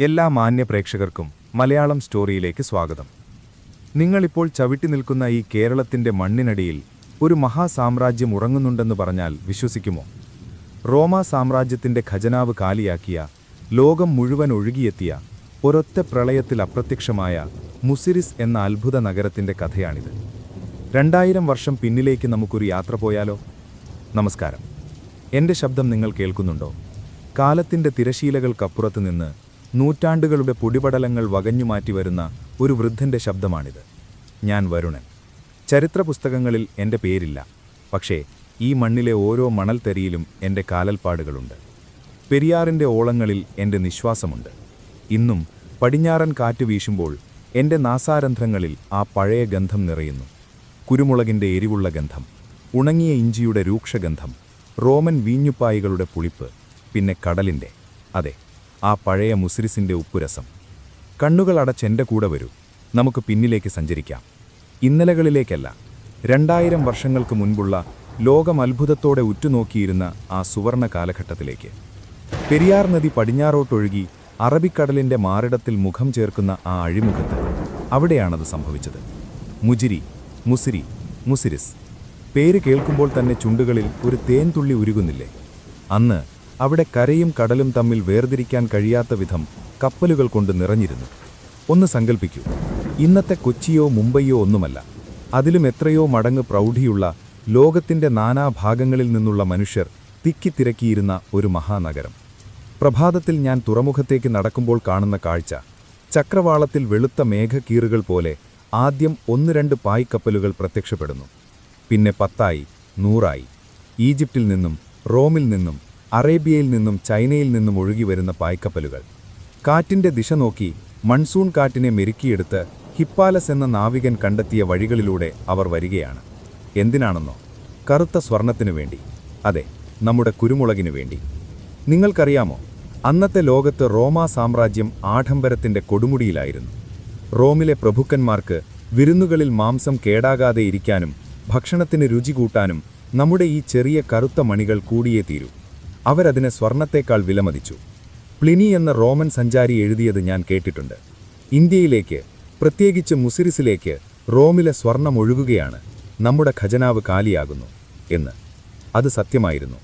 എല്ലാ മാന്യ പ്രേക്ഷകർക്കും മലയാളം സ്റ്റോറിയിലേക്ക് സ്വാഗതം. നിങ്ങളിപ്പോൾ ചവിട്ടി നിൽക്കുന്ന ഈ കേരളത്തിന്റെ മണ്ണിനടിയിൽ ഒരു മഹാസാമ്രാജ്യം ഉറങ്ങുന്നുണ്ടെന്ന് പറഞ്ഞാൽ വിശ്വസിക്കുമോ? റോമാ സാമ്രാജ്യത്തിന്റെ ഖജനാവ് കാലിയാക്കിയ ലോകം മുഴുവൻ ഒഴുകിയെത്തിയ ഒരൊറ്റ പ്രളയത്തിൽ അപ്രത്യക്ഷമായ മുസിരിസ് എന്ന അത്ഭുത നഗരത്തിന്റെ കഥയാണിത്. രണ്ടായിരം വർഷം പിന്നിലേക്ക് നമുക്കൊരു യാത്ര പോയാലോ? നമസ്കാരം. എന്റെ ശബ്ദം നിങ്ങൾ കേൾക്കുന്നുണ്ടോ? കാലത്തിന്റെ തിരശീലകൾക്കപ്പുറത്ത് നിന്ന് നൂറ്റാണ്ടുകളുടെ പൊടിപടലങ്ങൾ വകഞ്ഞുമാറ്റി വരുന്ന ഒരു വൃദ്ധന്റെ ശബ്ദമാണിത്. ഞാൻ വരുണൻ. ചരിത്ര പുസ്തകങ്ങളിൽ എന്റെ പേരില്ല. പക്ഷേ ഈ മണ്ണിലെ ഓരോ മണൽത്തരിയിലും എന്റെ കാലൽപ്പാടുകളുണ്ട്. പെരിയാറിന്റെ ഓളങ്ങളിൽ എന്റെ നിശ്വാസമുണ്ട്. ഇന്നും പടിഞ്ഞാറൻ കാറ്റ് വീശുമ്പോൾ എന്റെ നാസാരന്ധ്രങ്ങളിൽ ആ പഴയ ഗന്ധം നിറയുന്നു. കുരുമുളകിന്റെ എരിവുള്ള ഗന്ധം ഉണങ്ങിയ ഇഞ്ചിയുടെ രൂക്ഷഗന്ധം റോമൻ വീഞ്ഞുപ്പായികളുടെ പുളിപ്പ് പിന്നെ കടലിന്റെ അതെ ആ പഴയ മുസ്രിസിന്റെ ഉപ്പുരസം. കണ്ണുകൾ അടച്ചെന്റെ കൂടെ വരൂ. നമുക്ക് പിന്നിലേക്ക് സഞ്ചരിക്കാം. ഇന്നലകളിലേക്കല്ല രണ്ടായിരം വർഷങ്ങൾക്ക് മുൻപുള്ള ലോകം അത്ഭുതത്തോടെ ഉറ്റുനോക്കിയിരുന്ന ആ സുവർണ കാലഘട്ടത്തിലേക്ക്. പെരിയാർ നദി പടിഞ്ഞാറോട്ടൊഴുകി അറബിക്കടലിന്റെ മാറിടത്തിൽ മുഖം ചേർക്കുന്ന ആ അഴിമുഖത്ത് അവിടെയാണത് സംഭവിച്ചത്. മുജിരി മുസിരി മുസിരിസ്. പേര് കേൾക്കുമ്പോൾ തന്നെ ചുണ്ടുകളിൽ ഒരു തേൻതുള്ളി ഉരുകുന്നില്ലേ? അന്ന് അവിടെ കരയും കടലും തമ്മിൽ വേർതിരിക്കാൻ കഴിയാത്ത വിധം കപ്പലുകൾ കൊണ്ട് നിറഞ്ഞിരുന്നു. ഒന്ന് സങ്കൽപ്പിക്കൂ. ഇന്നത്തെ കൊച്ചിയോ മുംബൈയോ ഒന്നുമല്ല. അതിലും എത്രയോ മടങ്ങ് പ്രൗഢിയുള്ള ലോകത്തിന്റെ നാനാഭാഗങ്ങളിൽ നിന്നുള്ള മനുഷ്യർ തിക്കിത്തിരക്കിയിരുന്ന ഒരു മഹാനഗരം. പ്രഭാതത്തിൽ ഞാൻ തുറമുഖത്തേക്ക് നടക്കുമ്പോൾ കാണുന്ന കാഴ്ച ചക്രവാളത്തിൽ വെളുത്ത മേഘക്കീറുകൾ പോലെ ആദ്യം ഒന്ന് രണ്ട് പായ്ക്കപ്പലുകൾ പ്രത്യക്ഷപ്പെടുന്നു. പിന്നെ പത്തായി നൂറായി. ഈജിപ്തിൽ നിന്നും റോമിൽ നിന്നും അറേബ്യയിൽ നിന്നും ചൈനയിൽ നിന്നും ഒഴുകി വരുന്ന പായ്ക്കപ്പലുകൾ. കാറ്റിന്റെ ദിശ നോക്കി മൺസൂൺ കാറ്റിനെ മെരുക്കിയെടുത്ത് ഹിപ്പാലസ് എന്ന നാവികൻ കണ്ടെത്തിയ വഴികളിലൂടെ അവർ വരികയാണ്. എന്തിനാണെന്നോ? കറുത്ത സ്വർണത്തിനു വേണ്ടി. അതെ നമ്മുടെ കുരുമുളകിനു വേണ്ടി. നിങ്ങൾക്കറിയാമോ? അന്നത്തെ ലോകത്ത് റോമാ സാമ്രാജ്യം ആഡംബരത്തിന്റെ കൊടുമുടിയിലായിരുന്നു. റോമിലെ പ്രഭുക്കന്മാർക്ക് വിരുന്നുകളിൽ മാംസം കേടാകാതെ ഇരിക്കാനും ഭക്ഷണത്തിന് രുചി കൂട്ടാനും നമ്മുടെ ഈ ചെറിയ കറുത്ത മണികൾ കൂടിയേ തീരൂ. അവരതിനെ സ്വർണത്തേക്കാൾ വിലമതിച്ചു. പ്ലിനി എന്ന റോമൻ സഞ്ചാരി എഴുതിയത് ഞാൻ കേട്ടിട്ടുണ്ട്. ഇന്ത്യയിലേക്ക് പ്രത്യേകിച്ച് മുസിരിസിലേക്ക് റോമിലെ സ്വർണം ഒഴുകുകയാണ് നമ്മുടെ ഖജനാവ് കാലിയാകുന്നു എന്ന്. അത് സത്യമായിരുന്നു.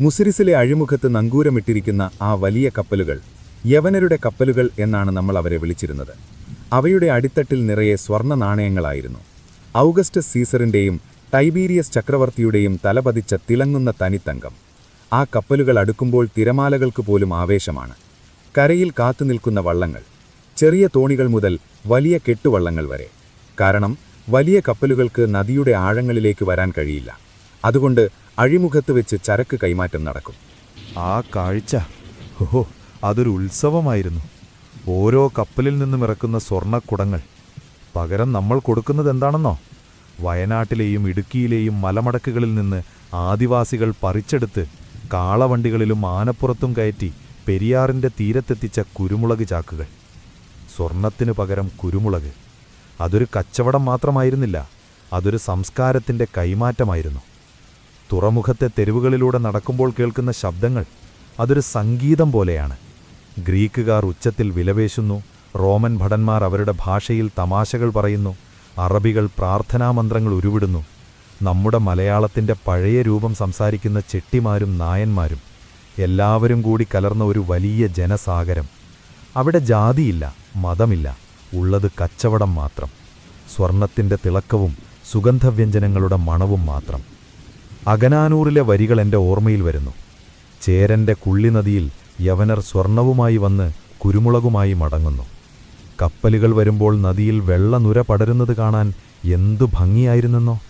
മുസിരിസിലെ അഴിമുഖത്ത് നങ്കൂരമിട്ടിരിക്കുന്ന ആ വലിയ കപ്പലുകൾ യവനരുടെ കപ്പലുകൾ എന്നാണ് നമ്മൾ അവരെ വിളിച്ചിരുന്നത്. അവയുടെ അടിത്തട്ടിൽ നിറയെ സ്വർണ നാണയങ്ങളായിരുന്നു. ഔഗസ്റ്റസ് സീസറിന്റെയും ടൈബീരിയസ് ചക്രവർത്തിയുടെയും തലപതിച്ച തിളങ്ങുന്ന തനിത്തങ്കം. ആ കപ്പലുകൾ അടുക്കുമ്പോൾ തിരമാലകൾക്ക് പോലും ആവേശമാണ്. കരയിൽ കാത്തുനിൽക്കുന്ന വള്ളങ്ങൾ ചെറിയ തോണികൾ മുതൽ വലിയ കെട്ടുവള്ളങ്ങൾ വരെ. കാരണം വലിയ കപ്പലുകൾക്ക് നദിയുടെ ആഴങ്ങളിലേക്ക് വരാൻ കഴിയില്ല. അതുകൊണ്ട് അഴിമുഖത്ത് വെച്ച് ചരക്ക് കൈമാറ്റം നടക്കും. ആ കാഴ്ച ഓഹോ അതൊരു ഉത്സവമായിരുന്നു. ഓരോ കപ്പലിൽ നിന്നും ഇറക്കുന്ന സ്വർണക്കുടങ്ങൾ. പകരം നമ്മൾ കൊടുക്കുന്നത് എന്താണെന്നോ? വയനാട്ടിലെയും ഇടുക്കിയിലെയും മലമടക്കുകളിൽ നിന്ന് ആദിവാസികൾ പറിച്ചെടുത്ത് കാളവണ്ടികളിലും ആനപ്പുറത്തും കയറ്റി പെരിയാറിന്റെ തീരത്തെത്തിച്ച കുരുമുളക് ചാക്കുകൾ. സ്വർണത്തിനു പകരം കുരുമുളക്. അതൊരു കച്ചവടം മാത്രമായിരുന്നില്ല അതൊരു സംസ്കാരത്തിന്റെ കൈമാറ്റമായിരുന്നു. തുറമുഖത്തെ തെരുവുകളിലൂടെ നടക്കുമ്പോൾ കേൾക്കുന്ന ശബ്ദങ്ങൾ അതൊരു സംഗീതം പോലെയാണ്. ഗ്രീക്കുകാർ ഉച്ചത്തിൽ വിലവേശുന്നു റോമൻ ഭടന്മാർ അവരുടെ ഭാഷയിൽ തമാശകൾ പറയുന്നു അറബികൾ പ്രാർത്ഥനാമന്ത്രങ്ങൾ ഉരുവിടുന്നു നമ്മുടെ മലയാളത്തിന്റെ പഴയ രൂപം സംസാരിക്കുന്ന ചെട്ടിമാരും നായന്മാരും എല്ലാവരും കൂടി കലർന്ന ഒരു വലിയ ജനസാഗരം. അവിടെ ജാതിയില്ല മതമില്ല ഉള്ളത് കച്ചവടം മാത്രം. സ്വർണത്തിന്റെ തിളക്കവും സുഗന്ധവ്യഞ്ജനങ്ങളുടെ മണവും മാത്രം. അകനാനൂറിലെ വരികൾ എന്റെ ഓർമ്മയിൽ വരുന്നു. ചേരന്റെ കുള്ളിനദിയിൽ യവനർ സ്വർണവുമായി വന്ന് കുരുമുളകുമായി മടങ്ങുന്നു. കപ്പലുകൾ വരുമ്പോൾ നദിയിൽ വെള്ളനുര പടരുന്നത് കാണാൻ എന്തു ഭംഗിയായിരുന്നെന്നോ?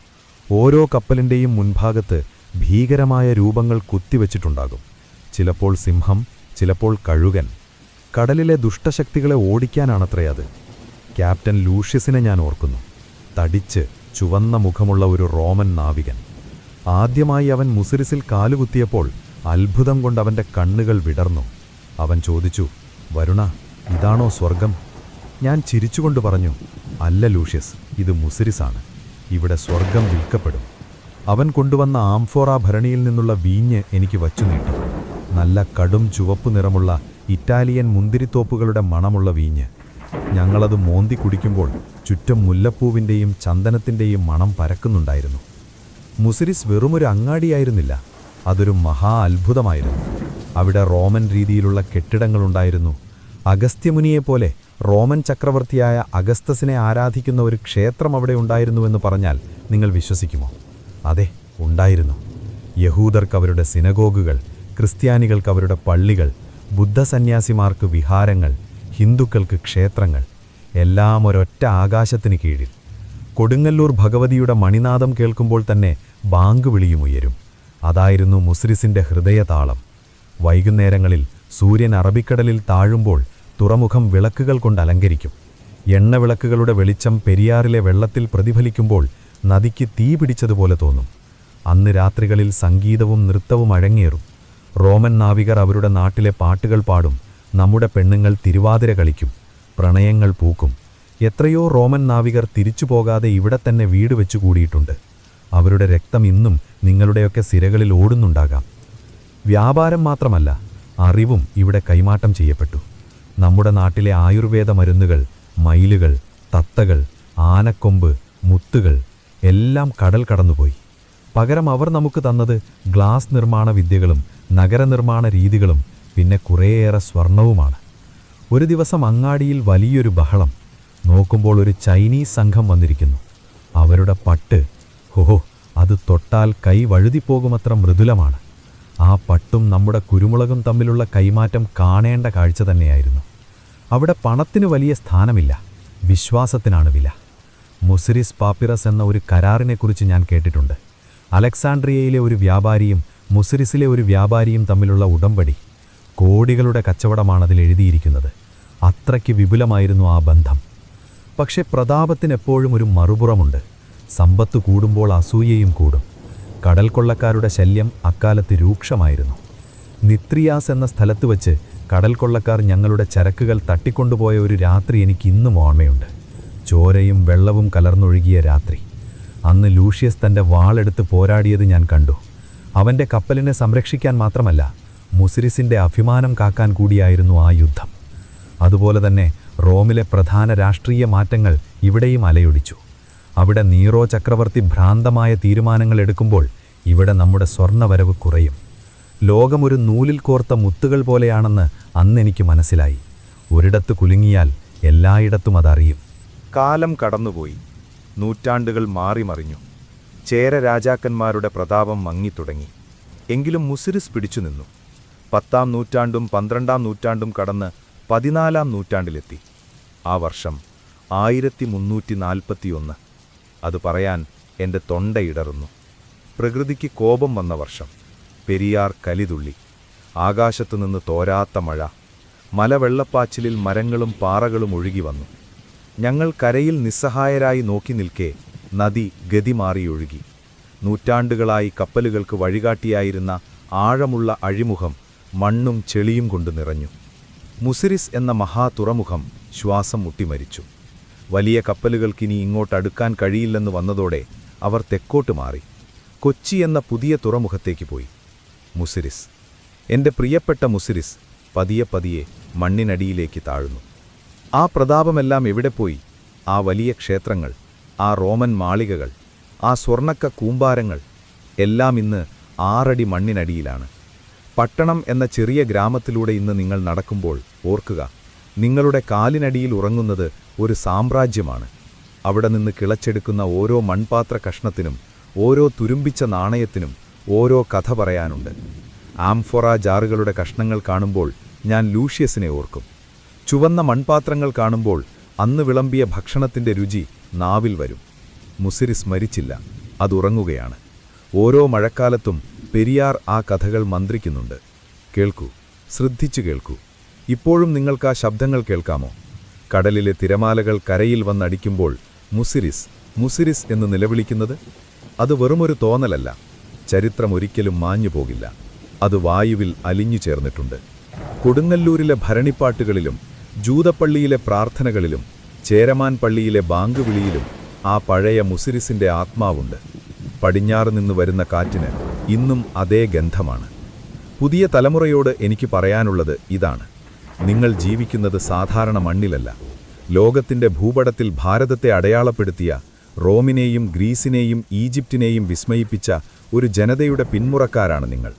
ഓരോ കപ്പലിന്റെയും മുൻഭാഗത്ത് ഭീകരമായ രൂപങ്ങൾ കുത്തിവച്ചിട്ടുണ്ടാകും. ചിലപ്പോൾ സിംഹം ചിലപ്പോൾ കഴുകൻ. കടലിലെ ദുഷ്ടശക്തികളെ ഓടിക്കാനാണത്രേ അത്. ക്യാപ്റ്റൻ ലൂഷ്യസിനെ ഞാൻ ഓർക്കുന്നു. തടിച്ച് ചുവന്ന മുഖമുള്ള ഒരു റോമൻ നാവികൻ. ആദ്യമായി അവൻ മുസിരിസിൽ കാലുകുത്തിയപ്പോൾ അത്ഭുതം കൊണ്ടവന്റെ കണ്ണുകൾ വിടർന്നു. അവൻ ചോദിച്ചു വരുണ ഇതാണോ സ്വർഗം ഞാൻ ചിരിച്ചുകൊണ്ട് പറഞ്ഞു അല്ല ലൂഷ്യസ് ഇത് മുസിരിസാണ്. ഇവിടെ സ്വർഗം വിൽക്കപ്പെടും. അവൻ കൊണ്ടുവന്ന ആംഫോറ ഭരണിയിൽ നിന്നുള്ള വീഞ്ഞ് എനിക്ക് വച്ചു നീട്ടി. നല്ല കടും ചുവപ്പ് നിറമുള്ള ഇറ്റാലിയൻ മുന്തിരിത്തോപ്പുകളുടെ മണമുള്ള വീഞ്ഞ്. ഞങ്ങളത് മോന്തി കുടിക്കുമ്പോൾ ചുറ്റും മുല്ലപ്പൂവിന്റെയും ചന്ദനത്തിന്റെയും മണം പരക്കുന്നുണ്ടായിരുന്നു. മുസിരിസ് വെറുമൊരു അങ്ങാടിയായിരുന്നില്ല അതൊരു മഹാ അത്ഭുതമായിരുന്നു. അവിടെ റോമൻ രീതിയിലുള്ള കെട്ടിടങ്ങളുണ്ടായിരുന്നു അഗസ്ത്യമുനിയെപ്പോലെ റോമൻ ചക്രവർത്തിയായ അഗസ്തസിനെ ആരാധിക്കുന്ന ഒരു ക്ഷേത്രം അവിടെ ഉണ്ടായിരുന്നുവെന്ന് പറഞ്ഞാൽ നിങ്ങൾ വിശ്വസിക്കുമോ? അതെ ഉണ്ടായിരുന്നു. യഹൂദർക്ക് അവരുടെ സിനഗോഗുകൾ ക്രിസ്ത്യാനികൾക്ക് അവരുടെ പള്ളികൾ ബുദ്ധസന്യാസിമാർക്ക് വിഹാരങ്ങൾ ഹിന്ദുക്കൾക്ക് ക്ഷേത്രങ്ങൾ എല്ലാം ഒരൊറ്റ ആകാശത്തിന് കീഴിൽ. കൊടുങ്ങല്ലൂർ ഭഗവതിയുടെ മണിനാദം കേൾക്കുമ്പോൾ തന്നെ ബാങ്ക് വിളിയും ഉയരും. അതായിരുന്നു മുസ്രിസിന്റെ ഹൃദയതാളം. വൈകുന്നേരങ്ങളിൽ സൂര്യൻ അറബിക്കടലിൽ താഴുമ്പോൾ തുറമുഖം വിളക്കുകൾ കൊണ്ട് അലങ്കരിക്കും. എണ്ണവിളക്കുകളുടെ വെളിച്ചം പെരിയാറിലെ വെള്ളത്തിൽ പ്രതിഫലിക്കുമ്പോൾ നദിക്ക് തീ പിടിച്ചതുപോലെ തോന്നും. അന്ന് രാത്രികളിൽ സംഗീതവും നൃത്തവും അഴങ്ങേറും റോമൻ നാവികർ അവരുടെ നാട്ടിലെ പാട്ടുകൾ പാടും. നമ്മുടെ പെണ്ണുങ്ങൾ തിരുവാതിര കളിക്കും. പ്രണയങ്ങൾ പൂക്കും. എത്രയോ റോമൻ നാവികർ തിരിച്ചു പോകാതെ ഇവിടെ തന്നെ വീട് വെച്ചു കൂടിയിട്ടുണ്ട്. അവരുടെ രക്തം ഇന്നും നിങ്ങളുടെയൊക്കെ സിരകളിൽ ഓടുന്നുണ്ടാകാം. വ്യാപാരം മാത്രമല്ല അറിവും ഇവിടെ കൈമാറ്റം ചെയ്യപ്പെട്ടു. നമ്മുടെ നാട്ടിലെ ആയുർവേദ മരുന്നുകൾ മയിലുകൾ തത്തകൾ ആനക്കൊമ്പ് മുത്തുകൾ എല്ലാം കടൽ കടന്നുപോയി. പകരം അവർ നമുക്ക് തന്നത് ഗ്ലാസ് നിർമ്മാണ വിദ്യകളും നഗരനിർമ്മാണ രീതികളും പിന്നെ കുറേയേറെ സ്വർണവുമാണ്. ഒരു ദിവസം അങ്ങാടിയിൽ വലിയൊരു ബഹളം. നോക്കുമ്പോൾ ഒരു ചൈനീസ് സംഘം വന്നിരിക്കുന്നു. അവരുടെ പട്ട് ഹോഹോ അത് തൊട്ടാൽ കൈ വഴുതിപ്പോകുമത്ര മൃദുലമാണ്. ആ പട്ടും നമ്മുടെ കുരുമുളകും തമ്മിലുള്ള കൈമാറ്റം കാണേണ്ട കാഴ്ച തന്നെയായിരുന്നു. അവിടെ പണത്തിന് വലിയ സ്ഥാനമില്ല. വിശ്വാസത്തിനാണ് വില. മുസിരിസ് പാപ്പിറസ് എന്ന ഒരു കരാറിനെക്കുറിച്ച് ഞാൻ കേട്ടിട്ടുണ്ട്. അലക്സാണ്ട്രിയയിലെ ഒരു വ്യാപാരിയും മുസിരിസിലെ ഒരു വ്യാപാരിയും തമ്മിലുള്ള ഉടമ്പടി കോടികളുടെ കച്ചവടമാണ് അതിൽ എഴുതിയിരിക്കുന്നത്. അത്രയ്ക്ക് വിപുലമായിരുന്നു ആ ബന്ധം. പക്ഷേ പ്രതാപത്തിനെപ്പോഴും ഒരു മറുപുറമുണ്ട്. സമ്പത്ത് കൂടുമ്പോൾ അസൂയയും കൂടും. കടൽ കൊള്ളക്കാരുടെ ശല്യം അക്കാലത്ത് രൂക്ഷമായിരുന്നു. നിത്രിയാസ് എന്ന സ്ഥലത്ത് വച്ച് കടൽക്കൊള്ളക്കാർ ഞങ്ങളുടെ ചരക്കുകൾ തട്ടിക്കൊണ്ടുപോയ ഒരു രാത്രി എനിക്ക് ഇന്നും ഓർമ്മയുണ്ട്. ചോരയും വെള്ളവും കലർന്നൊഴുകിയ രാത്രി. അന്ന് ലൂഷ്യസ് തന്റെ വാളെടുത്ത് പോരാടിയത് ഞാൻ കണ്ടു. അവന്റെ കപ്പലിനെ സംരക്ഷിക്കാൻ മാത്രമല്ല മുസിരിസിന്റെ അഭിമാനം കാക്കാൻ കൂടിയായിരുന്നു ആ യുദ്ധം. അതുപോലെ തന്നെ റോമിലെ പ്രധാന രാഷ്ട്രീയ മാറ്റങ്ങൾ ഇവിടെയും അലയൊടിച്ചു. അവിടെ നീറോ ചക്രവർത്തി ഭ്രാന്തമായ തീരുമാനങ്ങൾ എടുക്കുമ്പോൾ ഇവിടെ നമ്മുടെ സ്വർണവരവ് കുറയും. ലോകമൊരു നൂലിൽ കോർത്ത മുത്തുകൾ പോലെയാണെന്ന് അന്നെനിക്ക് മനസ്സിലായി. ഒരിടത്ത് കുലുങ്ങിയാൽ എല്ലായിടത്തും അതറിയും. കാലം കടന്നുപോയി. നൂറ്റാണ്ടുകൾ മാറിമറിഞ്ഞു ചേര രാജാക്കന്മാരുടെ പ്രതാപം മങ്ങിത്തുടങ്ങി എങ്കിലും മുസിരിസ് പിടിച്ചു നിന്നു. പത്താം നൂറ്റാണ്ടും പന്ത്രണ്ടാം നൂറ്റാണ്ടും കടന്ന് പതിനാലാം നൂറ്റാണ്ടിലെത്തി. ആ വർഷം ആയിരത്തി മുന്നൂറ്റി നാൽപ്പത്തിയൊന്ന്. അത് പറയാൻ എന്റെ തൊണ്ടയിടറുന്നു പ്രകൃതിക്ക് കോപം വന്ന വർഷം പെരിയാർ കലിതുള്ളി. ആകാശത്തുനിന്ന് തോരാത്ത മഴ. മലവെള്ളപ്പാച്ചിലിൽ മരങ്ങളും പാറകളും ഒഴുകി വന്നു. ഞങ്ങൾ കരയിൽ നിസ്സഹായരായി നോക്കി നിൽക്കെ നദി ഗതി മാറിയൊഴുകി നൂറ്റാണ്ടുകളായി കപ്പലുകൾക്ക് വഴികാട്ടിയായിരുന്ന ആഴമുള്ള അഴിമുഖം മണ്ണും ചെളിയും കൊണ്ട് നിറഞ്ഞു. മുസിരിസ് എന്ന മഹാതുറമുഖം ശ്വാസം മുട്ടിമരിച്ചു. വലിയ കപ്പലുകൾക്കിനി ഇങ്ങോട്ടടുക്കാൻ കഴിയില്ലെന്ന് വന്നതോടെ അവർ തെക്കോട്ട് മാറി. കൊച്ചി എന്ന പുതിയ തുറമുഖത്തേക്ക് പോയി. മുസിരിസ്. എന്റെ പ്രിയപ്പെട്ട മുസിരിസ് പതിയെ പതിയെ മണ്ണിനടിയിലേക്ക് താഴ്ന്നു. ആ പ്രതാപമെല്ലാം എവിടെ പോയി? ആ വലിയ ക്ഷേത്രങ്ങൾ ആ റോമൻ മാളികകൾ ആ സ്വർണക്ക കൂമ്പാരങ്ങൾ എല്ലാം ഇന്ന് ആറടി മണ്ണിനടിയിലാണ്. പട്ടണം എന്ന ചെറിയ ഗ്രാമത്തിലൂടെ ഇന്ന് നിങ്ങൾ നടക്കുമ്പോൾ ഓർക്കുക നിങ്ങളുടെ കാലിനടിയിൽ ഉറങ്ങുന്നത് ഒരു സാമ്രാജ്യമാണ്. അവിടെ നിന്ന് കിളച്ചെടുക്കുന്ന ഓരോ മൺപാത്ര കഷ്ണത്തിനും ഓരോ തുരുമ്പിച്ച നാണയത്തിനും ഓരോ കഥ പറയാനുണ്ട്. ആംഫൊറ ജാറുകളുടെ കഷ്ണങ്ങൾ കാണുമ്പോൾ ഞാൻ ലൂഷ്യസിനെ ഓർക്കും. ചുവന്ന മൺപാത്രങ്ങൾ കാണുമ്പോൾ അന്ന് വിളമ്പിയ ഭക്ഷണത്തിന്റെ രുചി നാവിൽ വരും. മുസിരി സ്മരിച്ചില്ല അതുറങ്ങുകയാണ് ഓരോ മഴക്കാലത്തും പെരിയാർ ആ കഥകൾ മന്ത്രിക്കുന്നുണ്ട്. കേൾക്കൂ ശ്രദ്ധിച്ചു കേൾക്കൂ. ഇപ്പോഴും നിങ്ങൾക്ക് ആ ശബ്ദങ്ങൾ കേൾക്കാമോ? കടലിലെ തിരമാലകൾ കരയിൽ വന്നടിക്കുമ്പോൾ മുസിരിസ് മുസിരിസ് എന്ന് നിലവിളിക്കുന്നത്? അത് വെറുമൊരു തോന്നലല്ല. ചരിത്രം ഒരിക്കലും മാഞ്ഞു പോകില്ല അത് വായുവിൽ അലിഞ്ഞു ചേർന്നിട്ടുണ്ട്. കൊടുങ്ങല്ലൂരിലെ ഭരണിപ്പാട്ടുകളിലും ജൂതപ്പള്ളിയിലെ പ്രാർത്ഥനകളിലും ചേരമാൻ പള്ളിയിലെ ബാങ്ക് വിളിയിലും ആ പഴയ മുസിരിസിന്റെ ആത്മാവുണ്ട്. പടിഞ്ഞാറ് നിന്ന് വരുന്ന കാറ്റിന് ഇന്നും അതേ ഗന്ധമാണ്. പുതിയ തലമുറയോട് എനിക്ക് പറയാനുള്ളത് ഇതാണ്. നിങ്ങൾ ജീവിക്കുന്നത് സാധാരണ മണ്ണിലല്ല. ലോകത്തിന്റെ ഭൂപടത്തിൽ ഭാരതത്തെ അടയാളപ്പെടുത്തിയ റോമിനെയും ഗ്രീസിനെയും ഈജിപ്തിനെയും വിസ്മയിപ്പിച്ച ഒരു ജനതയുടെ പിന്മുറക്കാരാണ് നിങ്ങൾ.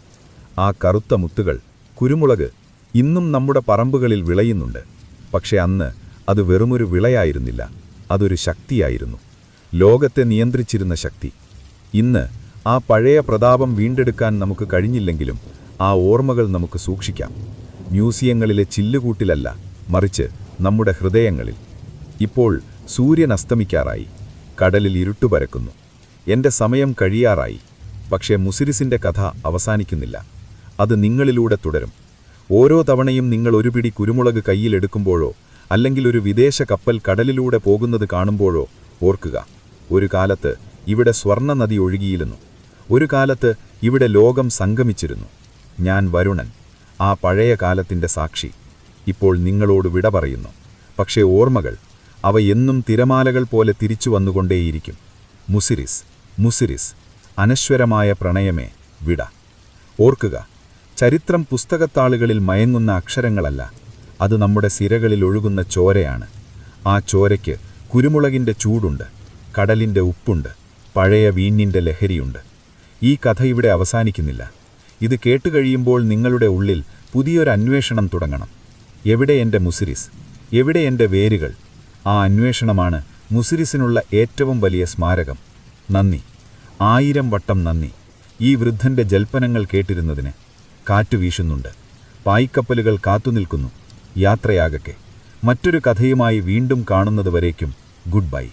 ആ കറുത്ത മുത്തുകൾ കുരുമുളക് ഇന്നും നമ്മുടെ പറമ്പുകളിൽ വിളയുന്നുണ്ട്. പക്ഷെ അന്ന് അത് വെറുമൊരു വിളയായിരുന്നില്ല അതൊരു ശക്തിയായിരുന്നു. ലോകത്തെ നിയന്ത്രിച്ചിരുന്ന ശക്തി. ഇന്ന് ആ പഴയ പ്രതാപം വീണ്ടെടുക്കാൻ നമുക്ക് കഴിഞ്ഞില്ലെങ്കിലും ആ ഓർമ്മകൾ നമുക്ക് സൂക്ഷിക്കാം. മ്യൂസിയങ്ങളിലെ ചില്ലുകൂട്ടിലല്ല മറിച്ച് നമ്മുടെ ഹൃദയങ്ങളിൽ. ഇപ്പോൾ സൂര്യൻ അസ്തമിക്കാറായി കടലിൽ ഇരുട്ടുപരക്കുന്നു എന്റെ സമയം കഴിയാറായി പക്ഷേ മുസിരിസിന്റെ കഥ അവസാനിക്കുന്നില്ല. അത് നിങ്ങളിലൂടെ തുടരും. ഓരോ തവണയും നിങ്ങൾ ഒരു പിടി കുരുമുളക് കയ്യിലെടുക്കുമ്പോഴോ അല്ലെങ്കിൽ ഒരു വിദേശ കപ്പൽ കടലിലൂടെ പോകുന്നത് കാണുമ്പോഴോ ഓർക്കുക. ഒരു കാലത്ത് ഇവിടെ സ്വർണനദി ഒഴുകിയിരുന്നു. ഒരു കാലത്ത് ഇവിടെ ലോകം സംഗമിച്ചിരുന്നു. ഞാൻ വരുണൻ. ആ പഴയ കാലത്തിന്റെ സാക്ഷി ഇപ്പോൾ നിങ്ങളോട് വിട പറയുന്നു. പക്ഷേ ഓർമ്മകൾ അവ എന്നും തിരമാലകൾ പോലെ തിരിച്ചു വന്നുകൊണ്ടേയിരിക്കും. മുസിരിസ് മുസിരിസ് അനശ്വരമായ പ്രണയമേ വിട. ഓർക്കുക ചരിത്രം പുസ്തകത്താളുകളിൽ മയങ്ങുന്ന അക്ഷരങ്ങളല്ല അത് നമ്മുടെ സിരകളിൽ ഒഴുകുന്ന ചോരയാണ്. ആ ചോരയ്ക്ക് കുരുമുളകിന്റെ ചൂടുണ്ട് കടലിന്റെ ഉപ്പുണ്ട് പഴയ വീഞ്ഞിന്റെ ലഹരിയുണ്ട്. ഈ കഥ ഇവിടെ അവസാനിക്കുന്നില്ല. ഇത് കേട്ടുകഴിയുമ്പോൾ നിങ്ങളുടെ ഉള്ളിൽ പുതിയൊരു അന്വേഷണം തുടങ്ങണം. എവിടെ എന്റെ മുസിരിസ്? എവിടെ എന്റെ വേരുകൾ? ആ അന്വേഷണമാണ് മുസിരിസിനുള്ള ഏറ്റവും വലിയ സ്മാരകം. നന്ദി. ആയിരം വട്ടം നന്ദി. ഈ വൃദ്ധന്റെ ജൽപ്പനങ്ങൾ കേട്ടിരുന്നതിന്. കാറ്റു വീശുന്നുണ്ട്. പായ്ക്കപ്പലുകൾ കാത്തുനിൽക്കുന്നു. യാത്രയാകട്ടെ മറ്റൊരു കഥയുമായി വീണ്ടും കാണുന്നതുവരേക്കും ഗുഡ് ബൈ.